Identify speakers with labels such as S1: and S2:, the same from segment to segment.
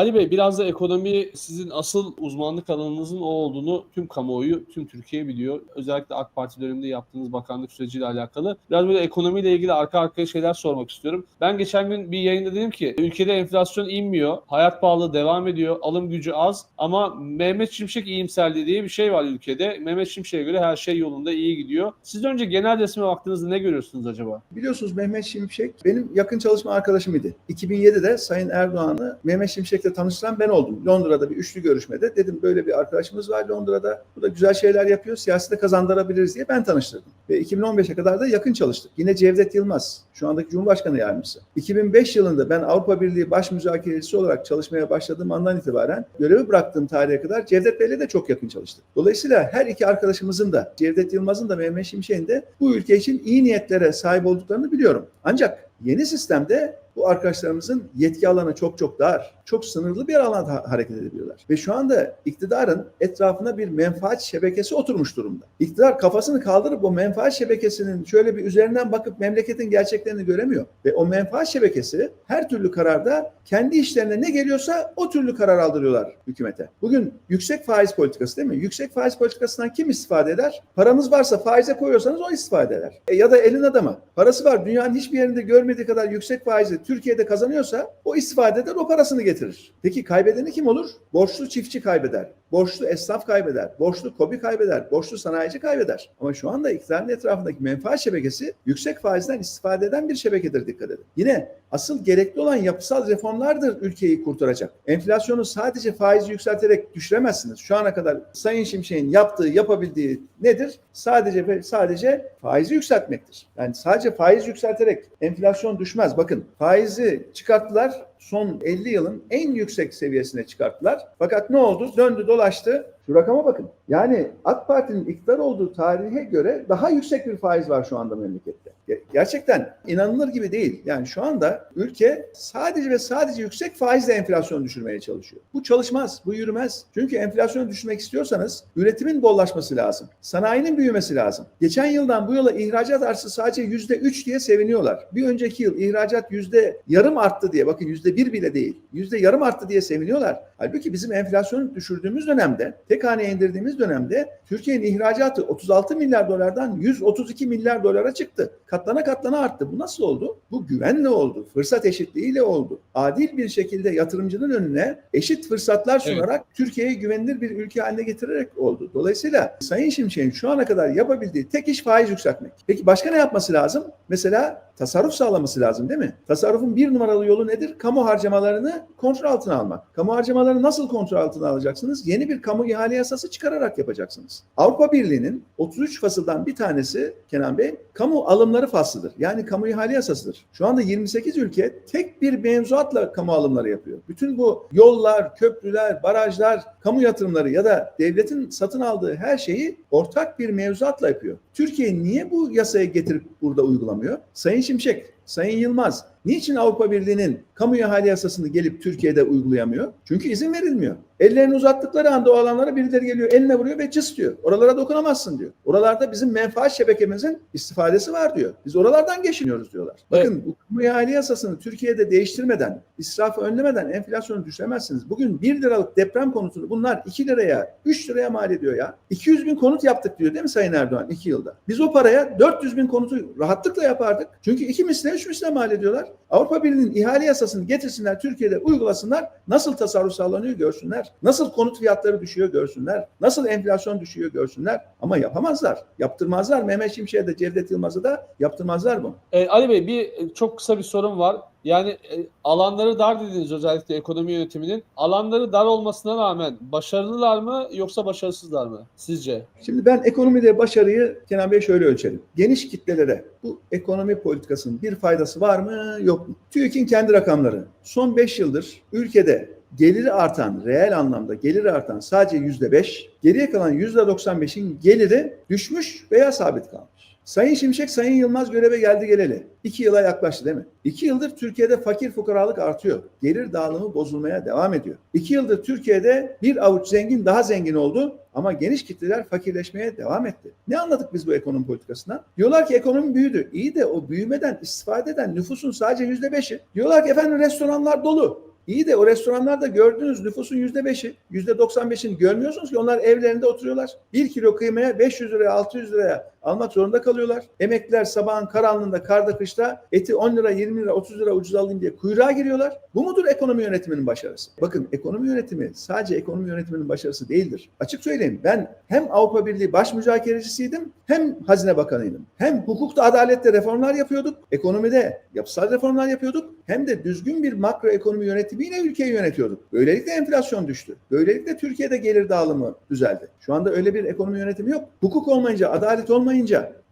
S1: Ali Bey biraz da ekonomi sizin asıl uzmanlık alanınızın o olduğunu tüm kamuoyu, tüm Türkiye biliyor. Özellikle AK Parti döneminde yaptığınız bakanlık süreciyle alakalı. Biraz böyle ekonomiyle ilgili arka arkaya şeyler sormak istiyorum. Ben geçen gün bir yayında dedim ki ülkede enflasyon inmiyor, hayat pahalılığı devam ediyor, alım gücü az ama Mehmet Şimşek iyimserliği diye bir şey var ülkede. Mehmet Şimşek'e göre her şey yolunda, iyi gidiyor. Siz önce genel resme baktığınızda ne görüyorsunuz acaba?
S2: Biliyorsunuz Mehmet Şimşek benim yakın çalışma arkadaşım idi. 2007'de Sayın Erdoğan'ı Mehmet Şimşek'le tanıştıran ben oldum. Londra'da bir üçlü görüşmede. Dedim böyle bir arkadaşımız var Londra'da. Bu da güzel şeyler yapıyor. Siyasete kazandırabiliriz diye ben tanıştırdım. Ve 2015'e kadar da yakın çalıştık. Yine Cevdet Yılmaz, şu andaki Cumhurbaşkanı Yardımcısı. 2005 yılında ben Avrupa Birliği baş müzakerecisi olarak çalışmaya başladığım andan itibaren görevi bıraktığım tarihe kadar Cevdet Bey'le de çok yakın çalıştık. Dolayısıyla her iki arkadaşımızın da Cevdet Yılmaz'ın da Mehmet Şimşek'in de bu ülke için iyi niyetlere sahip olduklarını biliyorum. Ancak yeni sistemde bu arkadaşlarımızın yetki alanı çok çok dar, çok sınırlı bir alanda hareket edebiliyorlar. Ve şu anda iktidarın etrafına bir menfaat şebekesi oturmuş durumda. İktidar kafasını kaldırıp o menfaat şebekesinin şöyle bir üzerinden bakıp memleketin gerçeklerini göremiyor. Ve o menfaat şebekesi her türlü kararda kendi işlerine ne geliyorsa o türlü karar aldırıyorlar hükümete. Bugün yüksek faiz politikası değil mi? Yüksek faiz politikasından kim istifade eder? Paranız varsa faize koyuyorsanız o istifade eder. E ya da elin adamı. Parası var dünyanın hiçbir yerinde görmediği kadar yüksek faizi Türkiye'de kazanıyorsa o istifade eder o parasını getirir. Peki kaybedeni kim olur? Borçlu çiftçi kaybeder. Borçlu esnaf kaybeder. Borçlu kobi kaybeder. Borçlu sanayici kaybeder. Ama şu anda iktidarın etrafındaki menfaat şebekesi yüksek faizden istifade eden bir şebekedir dikkat edin. Yine asıl gerekli olan yapısal reformlardır ülkeyi kurtaracak. Enflasyonu sadece faizi yükselterek düşüremezsiniz. Şu ana kadar Sayın Şimşek'in yaptığı, yapabildiği nedir? Sadece sadece faizi yükseltmektir. Yani sadece faiz yükselterek enflasyon düşmez. Bakın faizi çıkarttılar son 50 yılın en yüksek seviyesine çıkarttılar. Fakat ne oldu? Döndü dolaştı. Şu rakama bakın. Yani AK Parti'nin iktidar olduğu tarihe göre daha yüksek bir faiz var şu anda memlekette. Gerçekten inanılır gibi değil. Yani şu anda ülke sadece ve sadece yüksek faizle enflasyonu düşürmeye çalışıyor. Bu çalışmaz, bu yürümez. Çünkü enflasyonu düşürmek istiyorsanız üretimin bollaşması lazım. Sanayinin büyümesi lazım. Geçen yıldan bu yıla ihracat artışı sadece yüzde üç diye seviniyorlar. Bir önceki yıl ihracat yüzde yarım arttı diye, bakın yüzde bir bile değil, yüzde yarım arttı diye seviniyorlar. Halbuki bizim enflasyonu düşürdüğümüz dönemde, tek haneye indirdiğimiz dönemde Türkiye'nin ihracatı 36 milyar dolardan 132 milyar dolara çıktı. Katlana katlana arttı. Bu nasıl oldu? Bu güvenle oldu. Fırsat eşitliğiyle oldu. Adil bir şekilde yatırımcının önüne eşit fırsatlar sunarak evet. Türkiye'yi güvenilir bir ülke haline getirerek oldu. Dolayısıyla Sayın Şimşek'in şu ana kadar yapabildiği tek iş faiz yükseltmek. Peki başka ne yapması lazım? Mesela tasarruf sağlaması lazım değil mi? Tasarrufun bir numaralı yolu nedir? Kamu harcamalarını kontrol altına almak. Kamu harcamalarını nasıl kontrol altına alacaksınız? Yeni bir kamu ihale yasası çıkararak yapacaksınız. Avrupa Birliği'nin 33 fasıldan bir tanesi Kenan Bey kamu alımları faslıdır. Yani kamu ihale yasasıdır. Şu anda 28 ülke tek bir mevzuatla kamu alımları yapıyor. Bütün bu yollar, köprüler, barajlar, kamu yatırımları ya da devletin satın aldığı her şeyi ortak bir mevzuatla yapıyor. Türkiye niye bu yasaya getirip burada uygulamıyor? Sayın Şimşek, Sayın Yılmaz, niçin Avrupa Birliği'nin kamu ihale yasasını gelip Türkiye'de uygulayamıyor? Çünkü izin verilmiyor. Ellerini uzattıkları anda o alanlara birileri geliyor, eline vuruyor ve cıs diyor. Oralara dokunamazsın diyor. Oralarda bizim menfaat şebekemizin istifadesi var diyor. Biz oralardan geçiniyoruz diyorlar. Bakın evet. bu kamu ihale yasasını Türkiye'de değiştirmeden, israfı önlemeden enflasyonu düşüremezsiniz. Bugün 1 liralık deprem konutunu bunlar 2 liraya, 3 liraya mal ediyor ya. 200 bin konut yaptık diyor değil mi Sayın Erdoğan 2 yılda? Biz o paraya 400 bin konutu rahatlıkla yapardık. Çünkü 2 misline 3 misline mal ediyorlar. Avrupa Birliği'nin ihale yasasını getirsinler, Türkiye'de uygulasınlar. Nasıl tasarruf sağlanıyor görsünler. Nasıl konut fiyatları düşüyor görsünler. Nasıl enflasyon düşüyor görsünler. Ama yapamazlar. Yaptırmazlar. Mehmet Şimşek'e de Cevdet Yılmaz'a da yaptırmazlar bu.
S1: E, Ali Bey bir çok kısa bir sorun var. Yani e, alanları dar dediniz özellikle ekonomi yönetiminin. Alanları dar olmasına rağmen başarılılar mı yoksa başarısızlar mı sizce?
S2: Şimdi ben ekonomide başarıyı Kenan Bey şöyle ölçelim. Geniş kitlelere bu ekonomi politikasının bir faydası var mı yok mu? TÜİK'in kendi rakamları. Son 5 yıldır ülkede geliri artan, reel anlamda geliri artan sadece yüzde beş, geriye kalan yüzde 95'in geliri düşmüş veya sabit kalmış. Sayın Şimşek, Sayın Yılmaz göreve geldi geleli. İki yıla yaklaştı değil mi? İki yıldır Türkiye'de fakir fukaralık artıyor. Gelir dağılımı bozulmaya devam ediyor. İki yıldır Türkiye'de bir avuç zengin daha zengin oldu ama geniş kitleler fakirleşmeye devam etti. Ne anladık biz bu ekonomi politikasından? Diyorlar ki ekonomi büyüdü. İyi de o büyümeden istifade eden nüfusun sadece yüzde beşi. Diyorlar ki efendim restoranlar dolu. İyi de o restoranlarda gördüğünüz nüfusun yüzde beşi, yüzde 95'ini görmüyorsunuz ki onlar evlerinde oturuyorlar. Bir kilo kıymaya 500 liraya, 600 liraya almak zorunda kalıyorlar. Emekliler sabahın karanlığında, karda, kışta eti 10 lira, 20 lira, 30 lira ucuz alayım diye kuyruğa giriyorlar. Bu mudur ekonomi yönetiminin başarısı? Bakın ekonomi yönetimi sadece ekonomi yönetiminin başarısı değildir. Açık söyleyeyim ben hem Avrupa Birliği baş müzakerecisiydim hem Hazine Bakanıydım. Hem hukukta, adalette reformlar yapıyorduk, ekonomide yapısal reformlar yapıyorduk hem de düzgün bir makro ekonomi yönetimiyle ülkeyi yönetiyorduk. Böylelikle enflasyon düştü. Böylelikle Türkiye'de gelir dağılımı düzeldi. Şu anda öyle bir ekonomi yönetimi yok. Hukuk olmayınca, adalet olmayınca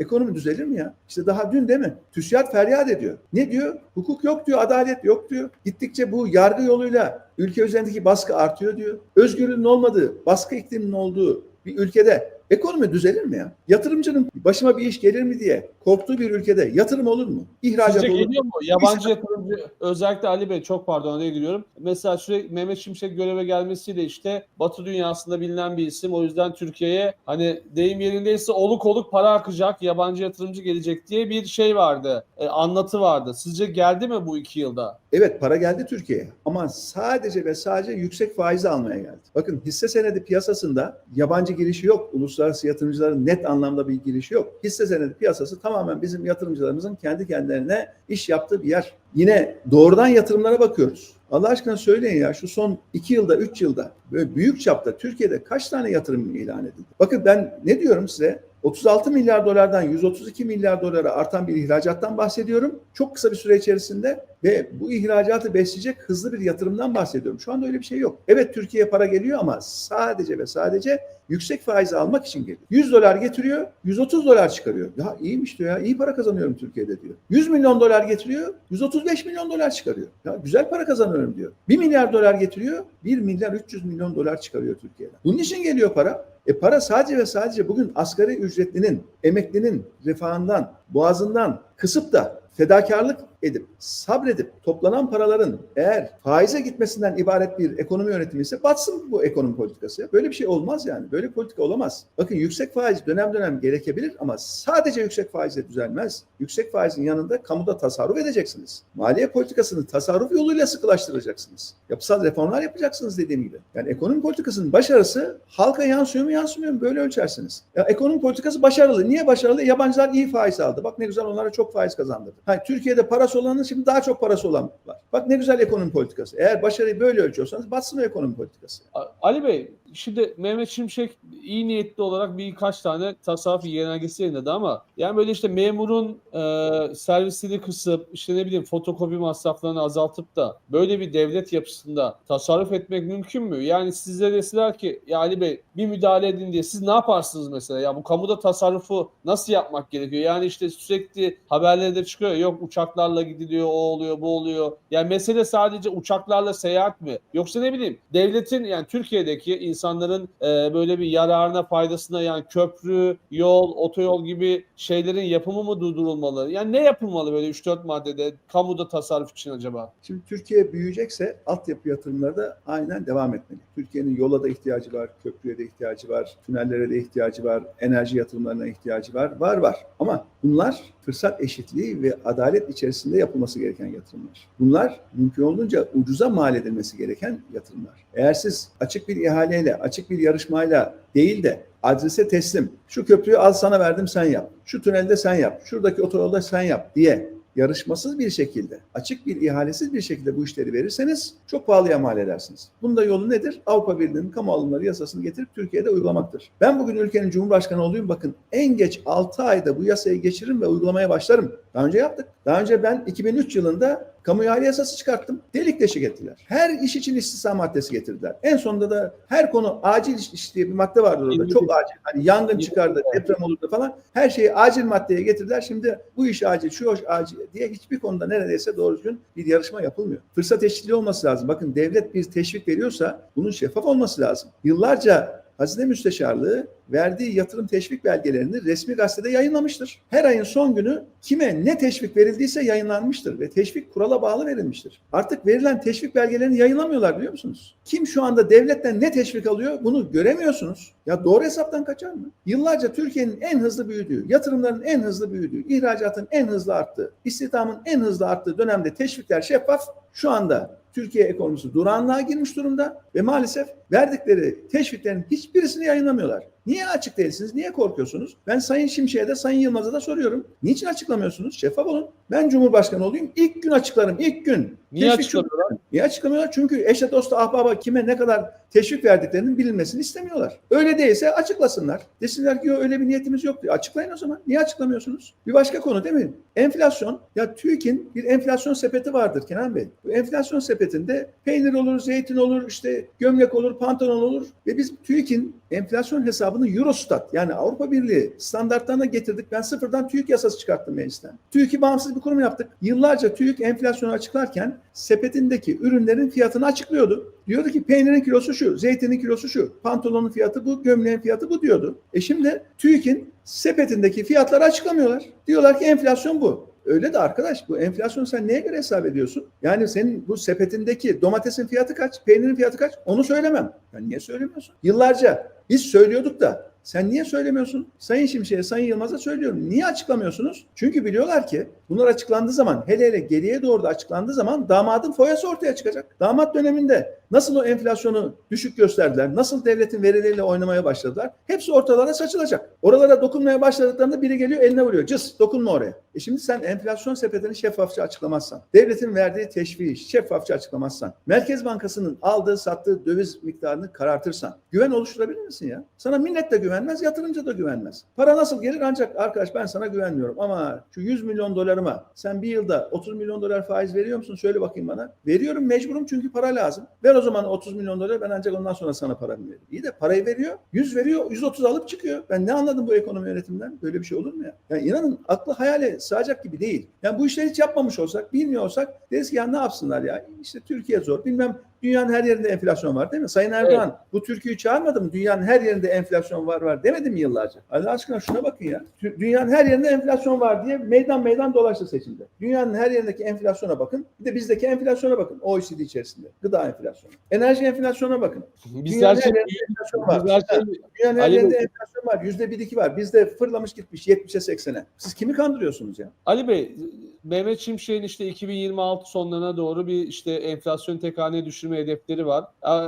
S2: ekonomi düzelir mi ya? İşte daha dün değil mi? TÜSİAD feryat ediyor. Ne diyor? Hukuk yok diyor, adalet yok diyor. Gittikçe bu yargı yoluyla ülke üzerindeki baskı artıyor diyor. Özgürlüğün olmadığı, baskı ikliminin olduğu bir ülkede Ekonomi düzelir mi ya? Yatırımcının başıma bir iş gelir mi diye korktuğu bir ülkede yatırım olur mu? İhracat
S1: Sizce
S2: olur mu?
S1: geliyor mu? Yabancı yatırımcı özellikle Ali Bey çok pardon araya giriyorum. Mesela sürekli Mehmet Şimşek göreve gelmesiyle işte Batı dünyasında bilinen bir isim. O yüzden Türkiye'ye hani deyim yerindeyse oluk oluk para akacak, yabancı yatırımcı gelecek diye bir şey vardı. e, anlatı vardı. Sizce geldi mi bu iki yılda?
S2: Evet para geldi Türkiye'ye ama sadece ve sadece yüksek faizi almaya geldi. Bakın hisse senedi piyasasında yabancı girişi yok. Uluslararası yatırımcıların net anlamda bir girişi yok. Hisse senedi piyasası tamamen bizim yatırımcılarımızın kendi kendilerine iş yaptığı bir yer. Yine doğrudan yatırımlara bakıyoruz. Allah aşkına söyleyin ya şu son 2 yılda 3 yılda böyle büyük çapta Türkiye'de kaç tane yatırım ilan edildi? Bakın ben ne diyorum size? 36 milyar dolardan 132 milyar dolara artan bir ihracattan bahsediyorum. Çok kısa bir süre içerisinde ve bu ihracatı besleyecek hızlı bir yatırımdan bahsediyorum. Şu anda öyle bir şey yok. Evet Türkiye'ye para geliyor ama sadece ve sadece yüksek faizi almak için geliyor. 100 dolar getiriyor, 130 dolar çıkarıyor. Ya iyiymiş diyor ya, iyi para kazanıyorum Türkiye'de diyor. 100 milyon dolar getiriyor, 135 milyon dolar çıkarıyor. Ya güzel para kazanıyorum diyor. 1 milyar dolar getiriyor, 1 milyar 300 milyon dolar çıkarıyor Türkiye'den. Bunun için geliyor para. E para sadece ve sadece bugün asgari ücretlinin, emeklinin refahından, boğazından kısıp da fedakarlık edip, sabredip toplanan paraların eğer faize gitmesinden ibaret bir ekonomi yönetimi ise batsın bu ekonomi politikası. Böyle bir şey olmaz yani. Böyle politika olamaz. Bakın yüksek faiz dönem dönem gerekebilir ama sadece yüksek faizle düzelmez. Yüksek faizin yanında kamuda tasarruf edeceksiniz. Maliye politikasını tasarruf yoluyla sıkılaştıracaksınız. Yapısal reformlar yapacaksınız dediğim gibi. Yani ekonomi politikasının başarısı halka yansıyor mu yansımıyor mu böyle ölçersiniz. Ya ekonomi politikası başarılı. Niye başarılı? Yabancılar iyi faiz aldı. Bak ne güzel onlara çok faiz kazandırdı. Hani Türkiye'de parası olanın şimdi daha çok parası olan var. Bak ne güzel ekonomi politikası. Eğer başarıyı böyle ölçüyorsanız batsın ekonomi politikası.
S1: Ali Bey, şimdi Mehmet Şimşek iyi niyetli olarak birkaç tane tasarruf genelgesi yayınladı ama yani böyle işte memurun e, servisini kısıp işte ne bileyim fotokopi masraflarını azaltıp da böyle bir devlet yapısında tasarruf etmek mümkün mü? Yani size deseler ki ya Ali Bey bir müdahale edin diye siz ne yaparsınız mesela? Ya bu kamuda tasarrufu nasıl yapmak gerekiyor? Yani işte sürekli haberlerde çıkıyor yok uçaklarla gidiliyor o oluyor bu oluyor. Yani mesele sadece uçaklarla seyahat mi? Yoksa ne bileyim devletin yani Türkiye'deki insanların e, böyle bir yararına faydasına yani köprü, yol, otoyol gibi şeylerin yapımı mı durdurulmalı? Yani ne yapılmalı böyle 3-4 maddede kamuda tasarruf için acaba?
S2: Şimdi Türkiye büyüyecekse altyapı yatırımları da aynen devam etmeli. Türkiye'nin yola da ihtiyacı var, köprüye de ihtiyacı var, tünellere de ihtiyacı var, enerji yatırımlarına ihtiyacı var. Var var. Ama bunlar fırsat eşitliği ve adalet içerisinde yapılması gereken yatırımlar. Bunlar mümkün olduğunca ucuza mal edilmesi gereken yatırımlar. Eğer siz açık bir ihaleyle, açık bir yarışmayla değil de adrese teslim, şu köprüyü al sana verdim sen yap, şu tünelde sen yap, şuradaki otoyolda sen yap diye yarışmasız bir şekilde, açık bir ihalesiz bir şekilde bu işleri verirseniz çok pahalıya mal edersiniz. Bunun da yolu nedir? Avrupa Birliği'nin kamu alımları yasasını getirip Türkiye'de uygulamaktır. Ben bugün ülkenin Cumhurbaşkanı olayım bakın en geç 6 ayda bu yasayı geçiririm ve uygulamaya başlarım. Daha önce yaptık. Daha önce ben 2003 yılında kamu ihale yasası çıkarttım. Delik deşik ettiler. Her iş için istisna maddesi getirdiler. En sonunda da her konu acil iş, iş diye bir madde vardı orada. Çok acil. Hani yangın çıkardı, deprem olurdu falan. Her şeyi acil maddeye getirdiler. Şimdi bu iş acil, şu iş acil diye hiçbir konuda neredeyse doğru düzgün bir yarışma yapılmıyor. Fırsat eşitliği olması lazım. Bakın devlet bir teşvik veriyorsa bunun şeffaf olması lazım. Yıllarca Hazine Müsteşarlığı verdiği yatırım teşvik belgelerini resmi gazetede yayınlamıştır. Her ayın son günü kime ne teşvik verildiyse yayınlanmıştır ve teşvik kurala bağlı verilmiştir. Artık verilen teşvik belgelerini yayınlamıyorlar biliyor musunuz? Kim şu anda devletten ne teşvik alıyor bunu göremiyorsunuz. Ya doğru hesaptan kaçar mı? Yıllarca Türkiye'nin en hızlı büyüdüğü, yatırımların en hızlı büyüdüğü, ihracatın en hızlı arttığı, istihdamın en hızlı arttığı dönemde teşvikler şeffaf. Şu anda Türkiye ekonomisi durağanlığa girmiş durumda ve maalesef verdikleri teşviklerin hiçbirisini yayınlamıyorlar. Niye açık değilsiniz? Niye korkuyorsunuz? Ben Sayın Şimşek'e de Sayın Yılmaz'a da soruyorum. Niçin açıklamıyorsunuz? Şeffaf olun. Ben Cumhurbaşkanı olayım. İlk gün açıklarım. İlk gün.
S1: Niye
S2: Teşvik
S1: açıklamıyorlar?
S2: Niye açıklamıyorlar? Çünkü eşe dosta ahbaba kime ne kadar teşvik verdiklerinin bilinmesini istemiyorlar. Öyle değilse açıklasınlar. Desinler ki "Yo, öyle bir niyetimiz yok diye. Açıklayın o zaman. Niye açıklamıyorsunuz? Bir başka konu değil mi? Enflasyon. Ya TÜİK'in bir enflasyon sepeti vardır Kenan Bey. Bu enflasyon sepetinde peynir olur, zeytin olur, işte gömlek olur, pantolon olur. Ve biz TÜİK'in enflasyon hesabını Eurostat yani Avrupa Birliği standartlarına getirdik. Ben sıfırdan TÜİK yasası çıkarttım meclisten. TÜİK'i bağımsız bir kurum yaptık. Yıllarca TÜİK enflasyonu açıklarken sepetindeki ürünlerin fiyatını açıklıyordu. Diyordu ki peynirin kilosu şu, zeytinin kilosu şu, pantolonun fiyatı bu, gömleğin fiyatı bu diyordu. E şimdi TÜİK'in sepetindeki fiyatları açıklamıyorlar. Diyorlar ki enflasyon bu. Öyle de arkadaş bu enflasyon sen neye göre hesap ediyorsun? Yani senin bu sepetindeki domatesin fiyatı kaç, peynirin fiyatı kaç onu söylemem. Ya niye söylemiyorsun? Yıllarca biz söylüyorduk da sen niye söylemiyorsun? Sayın Şimşek'e, Sayın Yılmaz'a söylüyorum. Niye açıklamıyorsunuz? Çünkü biliyorlar ki bunlar açıklandığı zaman, hele hele geriye doğru da açıklandığı zaman damadın foyası ortaya çıkacak. Damat döneminde nasıl o enflasyonu düşük gösterdiler, nasıl devletin verileriyle oynamaya başladılar, hepsi ortalara saçılacak. Oralara dokunmaya başladıklarında biri geliyor eline vuruyor. Cız dokunma oraya. E şimdi sen enflasyon sepetini şeffafça açıklamazsan, devletin verdiği teşviği şeffafça açıklamazsan, Merkez Bankası'nın aldığı sattığı döviz miktarını karartırsan, güven oluşturabilir misin ya? Sana millet de güvenmez, yatırımcı da güvenmez. Para nasıl gelir ancak arkadaş ben sana güvenmiyorum ama şu 100 milyon dolarıma sen bir yılda 30 milyon dolar faiz veriyor musun? Söyle bakayım bana. Veriyorum mecburum çünkü para lazım. Ver o zaman 30 milyon dolar ben ancak ondan sonra sana paramı veririm. İyi de parayı veriyor, 100 veriyor, 130 alıp çıkıyor. Ben ne anladım bu ekonomi yönetiminden? Böyle bir şey olur mu ya? Yani inanın aklı hayale sığacak gibi değil. Yani bu işleri hiç yapmamış olsak, bilmiyor olsak deriz ki ya ne yapsınlar ya? İşte Türkiye zor. Bilmem Dünyanın her yerinde enflasyon var değil mi? Sayın Erdoğan bu Türkiye'yi çağırmadı mı? Dünyanın her yerinde enflasyon var var demedi mi yıllarca? Allah aşkına şuna bakın ya. Dünyanın her yerinde enflasyon var diye meydan meydan dolaştı seçimde. Dünyanın her yerindeki enflasyona bakın. Bir de bizdeki enflasyona bakın. OECD içerisinde. Gıda enflasyonu. Enerji enflasyona bakın.
S1: Biz
S2: Dünyanın
S1: her şey,
S2: yerinde enflasyon var.
S1: her şey
S2: Dünyanın her yerinde
S1: Bey-
S2: enflasyon var. Yüzde bir iki var. Bizde fırlamış gitmiş 70'e 80'e. Siz kimi kandırıyorsunuz ya?
S1: Ali Bey, Mehmet Şimşek'in işte 2026 sonlarına doğru bir işte enflasyon tek haneye düşürme hedefleri var.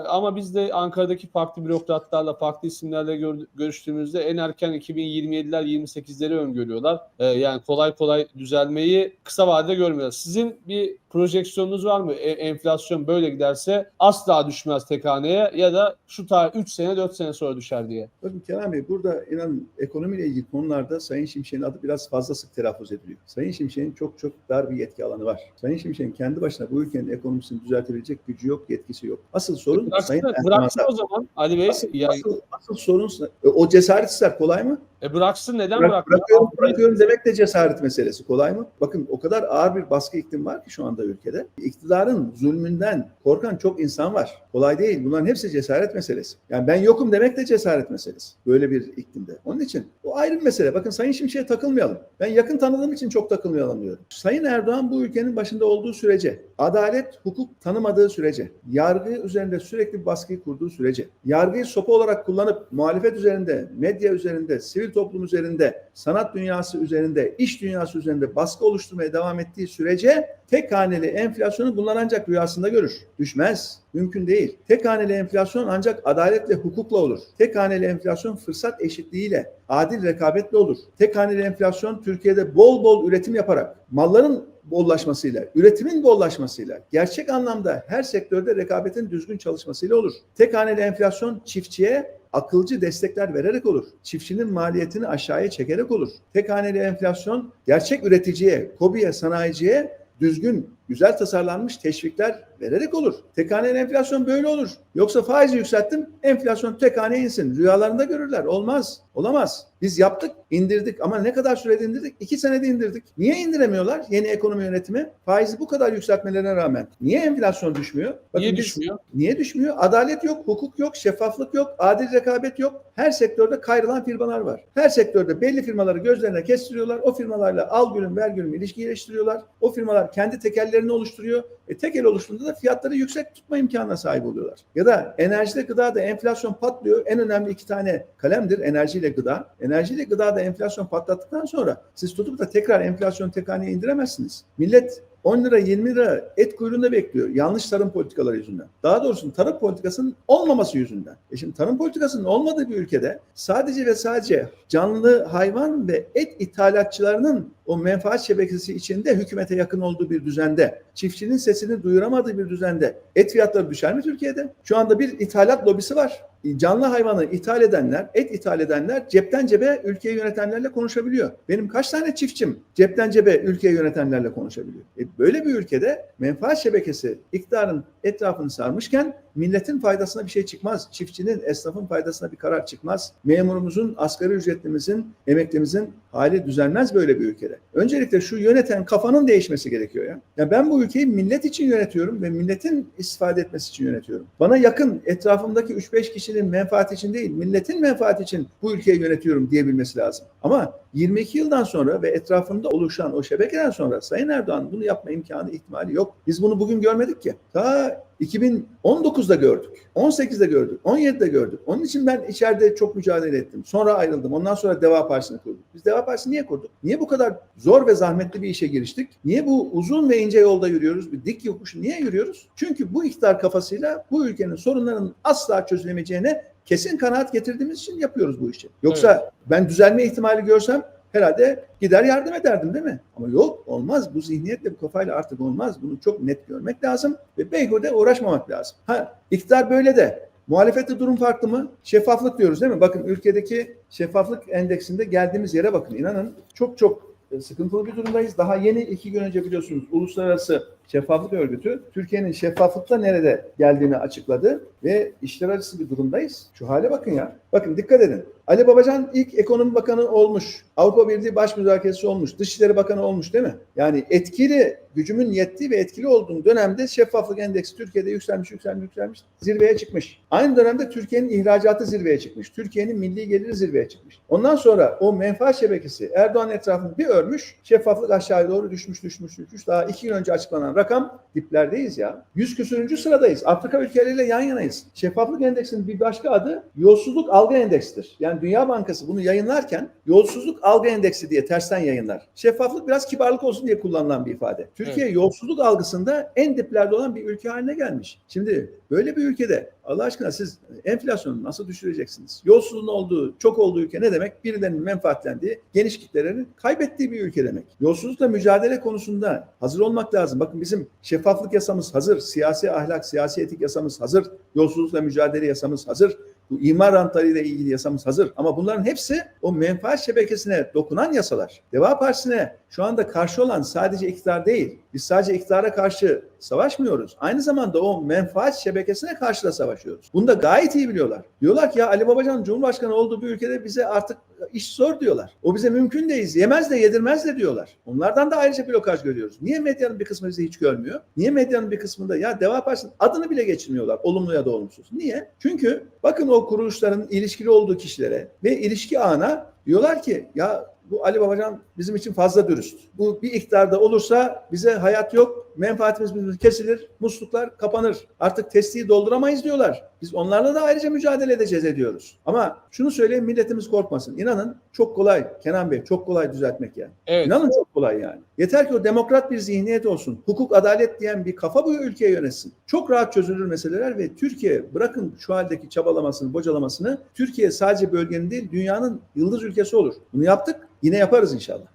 S1: Ama biz de Ankara'daki farklı bürokratlarla, farklı isimlerle gör- görüştüğümüzde en erken 2027'ler, 28'leri öngörüyorlar. Ee, yani kolay kolay düzelmeyi kısa vadede görmüyorlar. Sizin bir projeksiyonunuz var mı? E- enflasyon böyle giderse asla düşmez tek haneye ya da şu tarih 3 sene 4 sene sonra düşer diye.
S2: Bakın Kenan Bey burada inanın ekonomiyle ilgili konularda Sayın Şimşek'in adı biraz fazla sık telaffuz ediliyor. Sayın Şimşek'in çok çok dar bir yetki alanı var. Sayın Şimşek'in kendi başına bu ülkenin ekonomisini düzeltebilecek gücü yok, yetkisi yok. Asıl sorun Sayın
S1: Bıraksın,
S2: Erdoğan'da.
S1: bıraksın o zaman Ali Bey.
S2: Asıl,
S1: Yani,
S2: asıl, asıl sorun e, o cesaret ister kolay mı?
S1: E bıraksın neden
S2: Bırak, bırakıyorum, bırakıyorum demek de cesaret meselesi. Kolay mı? Bakın o kadar ağır bir baskı iklim var ki şu anda ülkede. İktidarın zulmünden korkan çok insan var. Kolay değil. Bunların hepsi cesaret meselesi. Yani ben yokum demek de cesaret meselesi. Böyle bir iklimde. Onun için bu ayrı bir mesele. Bakın Sayın Şimşek'e takılmayalım. Ben yakın tanıdığım için çok takılmayalım diyorum. Sayın Erdoğan bu ülkenin başında olduğu sürece, adalet, hukuk tanımadığı sürece, yargı üzerinde sürekli baskıyı kurduğu sürece, yargıyı sopa olarak kullanıp muhalefet üzerinde, medya üzerinde, sivil toplum üzerinde, sanat dünyası üzerinde, iş dünyası üzerinde baskı oluşturmaya devam ettiği sürece tek haneli enflasyonu bunlar ancak rüyasında görür. Düşmez. Mümkün değil. Tek haneli enflasyon ancak adaletle, hukukla olur. Tek haneli enflasyon fırsat eşitliğiyle, adil rekabetle olur. Tek haneli enflasyon Türkiye'de bol bol üretim yaparak, malların bollaşmasıyla, üretimin bollaşmasıyla, gerçek anlamda her sektörde rekabetin düzgün çalışmasıyla olur. Tek haneli enflasyon çiftçiye akılcı destekler vererek olur. Çiftçinin maliyetini aşağıya çekerek olur. Tek haneli enflasyon gerçek üreticiye, kobiye, sanayiciye düzgün, güzel tasarlanmış teşvikler vererek olur. Tek haneli enflasyon böyle olur. Yoksa faizi yükselttim, enflasyon tek haneye insin. Rüyalarında görürler. Olmaz. Olamaz. Biz yaptık, indirdik ama ne kadar sürede indirdik? İki senede indirdik. Niye indiremiyorlar yeni ekonomi yönetimi? Faizi bu kadar yükseltmelerine rağmen. Niye enflasyon düşmüyor? Bakın
S1: Niye
S2: biz-
S1: düşmüyor?
S2: Niye düşmüyor? Adalet yok, hukuk yok, şeffaflık yok, adil rekabet yok. Her sektörde kayrılan firmalar var. Her sektörde belli firmaları gözlerine kestiriyorlar. O firmalarla al gülüm ver gülüm ilişki geliştiriyorlar. O firmalar kendi tekellerini oluşturuyor. E, tekel oluştuğunda da fiyatları yüksek tutma imkanına sahip oluyorlar. Ya da enerjide gıdada enflasyon patlıyor. En önemli iki tane kalemdir enerjiyle gıda. Enerjiyle gıdada enflasyon patlattıktan sonra siz tutup da tekrar enflasyon tek haneye indiremezsiniz. Millet 10 lira 20 lira et kuyruğunda bekliyor. Yanlış tarım politikaları yüzünden. Daha doğrusu tarım politikasının olmaması yüzünden. E şimdi tarım politikasının olmadığı bir ülkede sadece ve sadece canlı hayvan ve et ithalatçılarının o menfaat şebekesi içinde hükümete yakın olduğu bir düzende, çiftçinin sesini duyuramadığı bir düzende et fiyatları düşer mi Türkiye'de? Şu anda bir ithalat lobisi var. Canlı hayvanı ithal edenler, et ithal edenler cepten cebe ülkeyi yönetenlerle konuşabiliyor. Benim kaç tane çiftçim cepten cebe ülkeyi yönetenlerle konuşabiliyor? E böyle bir ülkede menfaat şebekesi iktidarın etrafını sarmışken milletin faydasına bir şey çıkmaz. Çiftçinin, esnafın faydasına bir karar çıkmaz. Memurumuzun, asgari ücretlimizin, emeklimizin hali düzelmez böyle bir ülkede. Öncelikle şu yöneten kafanın değişmesi gerekiyor ya. Ya ben bu ülkeyi millet için yönetiyorum ve milletin istifade etmesi için yönetiyorum. Bana yakın etrafımdaki 3-5 kişinin menfaati için değil, milletin menfaati için bu ülkeyi yönetiyorum diyebilmesi lazım. Ama 22 yıldan sonra ve etrafında oluşan o şebekeden sonra Sayın Erdoğan bunu yapma imkanı ihtimali yok. Biz bunu bugün görmedik ki. Ta 2019'da gördük. 18'de gördük. 17'de gördük. Onun için ben içeride çok mücadele ettim. Sonra ayrıldım. Ondan sonra Deva Partisi'ni kurduk. Biz Deva Partisi niye kurduk? Niye bu kadar zor ve zahmetli bir işe giriştik? Niye bu uzun ve ince yolda yürüyoruz? Bir dik yokuşu niye yürüyoruz? Çünkü bu iktidar kafasıyla bu ülkenin sorunlarının asla çözülemeyeceğine kesin kanaat getirdiğimiz için yapıyoruz bu işi. Yoksa ben düzelme ihtimali görsem herhalde gider yardım ederdim değil mi? Ama yok olmaz. Bu zihniyetle bu kafayla artık olmaz. Bunu çok net görmek lazım ve beyhude uğraşmamak lazım. Ha iktidar böyle de Muhalefette durum farklı mı? Şeffaflık diyoruz değil mi? Bakın ülkedeki şeffaflık endeksinde geldiğimiz yere bakın. İnanın çok çok e, sıkıntılı bir durumdayız. Daha yeni iki gün önce biliyorsunuz Uluslararası Şeffaflık Örgütü Türkiye'nin şeffaflıkta nerede geldiğini açıkladı ve işler acısı bir durumdayız. Şu hale bakın ya. Bakın dikkat edin. Ali Babacan ilk ekonomi bakanı olmuş. Avrupa Birliği baş müzakeresi olmuş. Dışişleri Bakanı olmuş değil mi? Yani etkili, gücümün yettiği ve etkili olduğum dönemde şeffaflık endeksi Türkiye'de yükselmiş, yükselmiş, yükselmiş. Zirveye çıkmış. Aynı dönemde Türkiye'nin ihracatı zirveye çıkmış. Türkiye'nin milli geliri zirveye çıkmış. Ondan sonra o menfaat şebekesi Erdoğan etrafını bir örmüş. Şeffaflık aşağıya doğru düşmüş, düşmüş, düşmüş. Daha iki gün önce açıklanan rakam diplerdeyiz ya. Yüz küsürüncü sıradayız. Afrika ülkeleriyle yan yanayız. Şeffaflık endeksinin bir başka adı yolsuzluk algı endeksidir. Yani Dünya Bankası bunu yayınlarken yolsuzluk algı endeksi diye tersten yayınlar. Şeffaflık biraz kibarlık olsun diye kullanılan bir ifade. Türkiye yolsuzluk algısında en diplerde olan bir ülke haline gelmiş. Şimdi böyle bir ülkede Allah aşkına siz enflasyonu nasıl düşüreceksiniz? Yolsuzluğun olduğu, çok olduğu ülke ne demek? Birilerinin menfaatlendiği, geniş kitlelerin kaybettiği bir ülke demek. Yolsuzlukla mücadele konusunda hazır olmak lazım. Bakın bizim şeffaflık yasamız hazır, siyasi ahlak, siyasi etik yasamız hazır, yolsuzlukla mücadele yasamız hazır. Bu imar rantlarıyla ilgili yasamız hazır. Ama bunların hepsi o menfaat şebekesine dokunan yasalar. Deva Partisi'ne şu anda karşı olan sadece iktidar değil. Biz sadece iktidara karşı savaşmıyoruz. Aynı zamanda o menfaat şebekesine karşı da savaşıyoruz. Bunu da gayet iyi biliyorlar. Diyorlar ki ya Ali Babacan Cumhurbaşkanı olduğu bir ülkede bize artık iş zor diyorlar. O bize mümkün değil. Yemez de yedirmez de diyorlar. Onlardan da ayrıca blokaj görüyoruz. Niye medyanın bir kısmı bizi hiç görmüyor? Niye medyanın bir kısmında ya Deva Partisi'nin adını bile geçirmiyorlar. Olumlu ya da olumsuz. Niye? Çünkü bakın o kuruluşların ilişkili olduğu kişilere ve ilişki ağına diyorlar ki ya bu Ali Babacan bizim için fazla dürüst. Bu bir iktidarda olursa bize hayat yok, menfaatimiz kesilir, musluklar kapanır. Artık testiyi dolduramayız diyorlar. Biz onlarla da ayrıca mücadele edeceğiz ediyoruz. Ama şunu söyleyeyim milletimiz korkmasın. İnanın çok kolay Kenan Bey çok kolay düzeltmek yani.
S1: Evet.
S2: İnanın çok kolay yani. Yeter ki o demokrat bir zihniyet olsun. Hukuk, adalet diyen bir kafa bu ülkeye yönetsin. Çok rahat çözülür meseleler ve Türkiye bırakın şu haldeki çabalamasını, bocalamasını Türkiye sadece bölgenin değil dünyanın yıldız ülkesi olur. Bunu yaptık. Yine yaparız inşallah.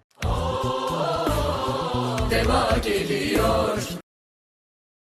S3: Deva geliyor